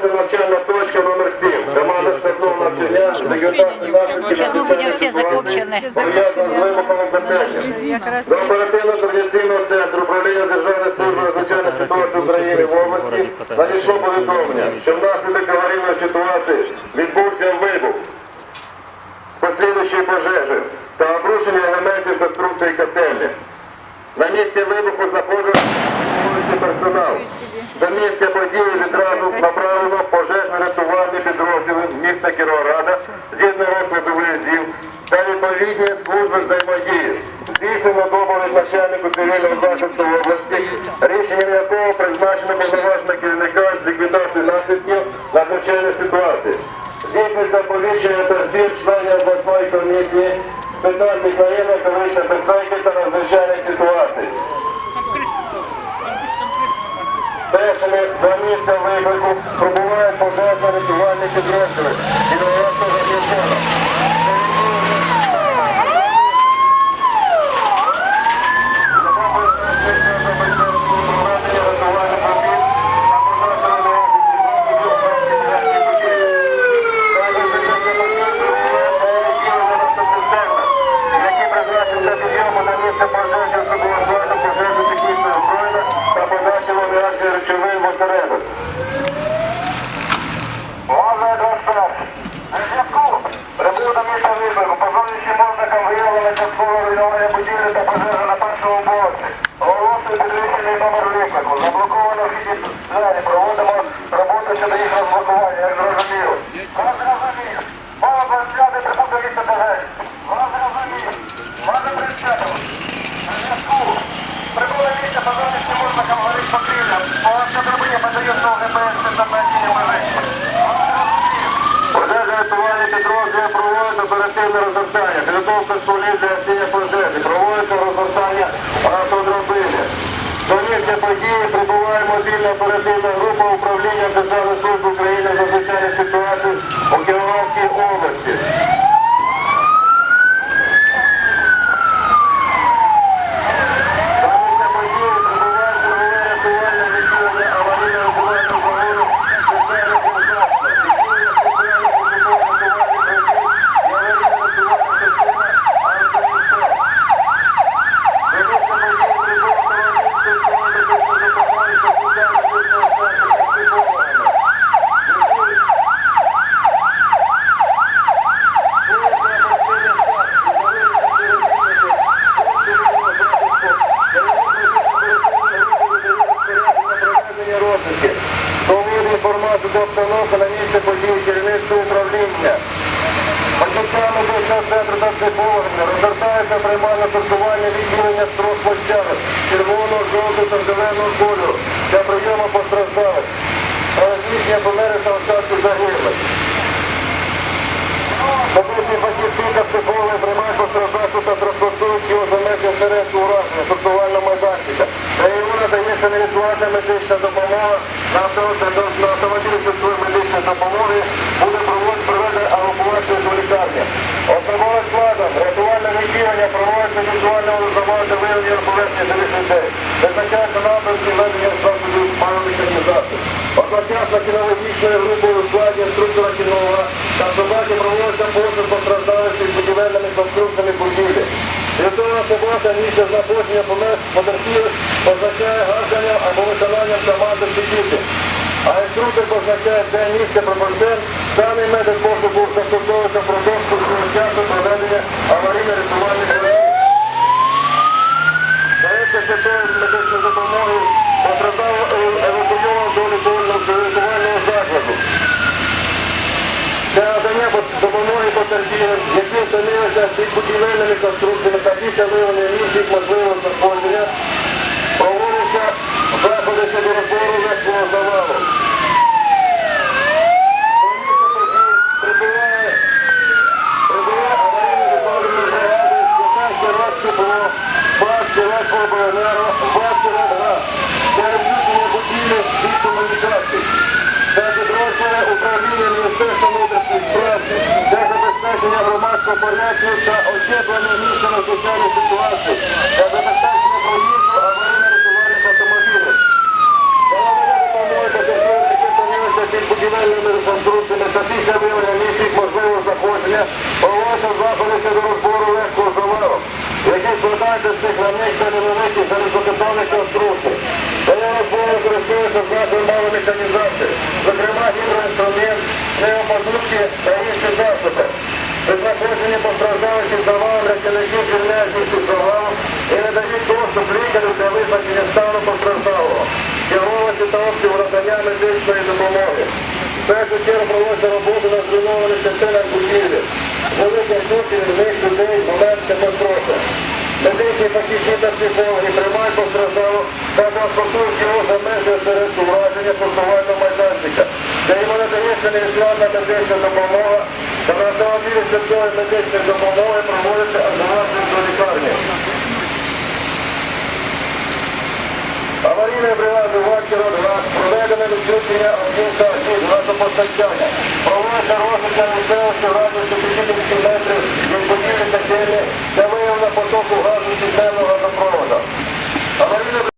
Знаходиться навчальна точка номер 7. Команда штабного навчання, Сейчас мы будем все закопчены. До оперативно-координаційного центру управління Державної служби надзвичайних ситуацій України в області надійшло повідомлення, що внаслідок аварійної ситуації відбувся вибух, послідуючої пожежі та обрушення елементів конструкції котельні. На місці вибуху знаходився вулиці персонал. До місця події відразу направлено пожежно-рятувальні підрозділи міста Кіровограда згідно розкладу виїздів та відповідні служби взаємодії. Здійснено доповідь начальнику цивільного захисту області, рішенням якого призначено повноваження керівника з ліквідації наслідків надзвичайної ситуації. Здійснюється повіщення та збір членів обласної комісії з питань міжнародної екологічної безпеки та надзвичайних ситуацій. Першими два місця виклику пробувають пожежно-рятувальні підрозділи Кіровоградського гарнізону. Розгортання, підготовка столів для гасіння пожежі, проводиться розгортання автодробини. До місця події прибуває мобільна оперативна група управління Державної служби України з надзвичайних ситуацій у Кіровоградській області. До місця події прибуває чергове рятувальне відділення аварійно-рятувального загону спеціальних засобів. Доводить інформацію до обстановки на місці події керівництва управління. Фахівцями медичного центру та розгортається приймальне сортування відділення строк площадок червоного, жовтого та зеленого кольору для прийому постраждалих. Розміщення помери та остатки загиблих. Медичні фахівці та психологи приймають постраждалих та транспортують його за межі інтересу ураження сортувального майданчика. Та йому надається невідкладна медична допомога на авто- на автомобілі медичної допомоги буде проводити проведення евакуації до лікарні. Особовим складом рятувальне відділення візуального розвивання виявлення поверхні живих людей. Визначається напрямки ведення заходів панових організацій. Одночасно кінологічною групою складі інструктора кінолога та собаки проводиться пошук постраждалих під будівельними конструкціями будівлі. Рятована собака місце знаходження потерпілих позначає гарганням або виконанням команди сидіти. А інструктор позначає де місце пропорцен, даний метод пошуку застосовується кожного часу проведення аварійно-рятувальних святої медичної допомоги постраждало евакуйовано до лікувального закладу. Для надання допомоги потерпілим, які встановилися під будівельними конструкціями та після виявлення їх можливого знаходження, проводяться заходи щодо розбору легкого завалу. До місця події прибуває прибуває аварійно відновлення бригади, яка керівництво було ВАЗ Кіровоградобленерго, ВАЗ Кіровоград, будівлі від комунікацій. Та підрозділи управління Міністерства для забезпечення громадського порядку та освітлення місця надзвичайних ситуацій та забезпечення проїзду аварійно-рятувальних автомобілів. Головне які під будівельними реконструкціями та після виявлення місць їх можливого знаходження проводяться заходи щодо розбору легкого завалу, які складаються з цих границь та невеликих залізобетонних конструкцій. Для розбору використовуються знаки малої механізації, зокрема гідроінструмент, пневмоподушки та інші засоби. При знаходженні постраждалих від завалу працівники звільняють їх від завалу і не дають доступ лікарю для визначення стану постраждалого, керованості та обсягу надання медичної допомоги. В першу чергу проводиться робота на зруйнованих частинах будівлі. Велика кількість з них людей момент катастрофи. Медичні фахівці та психологи приймають постраждалого та транспортують його за межі осередку враження пустувального майданчика, де йому надається невідкладна медична допомога та на автомобілі швидкої медичної допомоги проводиться адаптацію до лікарні. Аварійної бригади варті Росгаз проведено відключення об'єкта від газопостачання. Проводиться розвитка місцевості в радіусі 50 метрів від будівлі котельні виявлення потоку газу системного запровода. Аварійно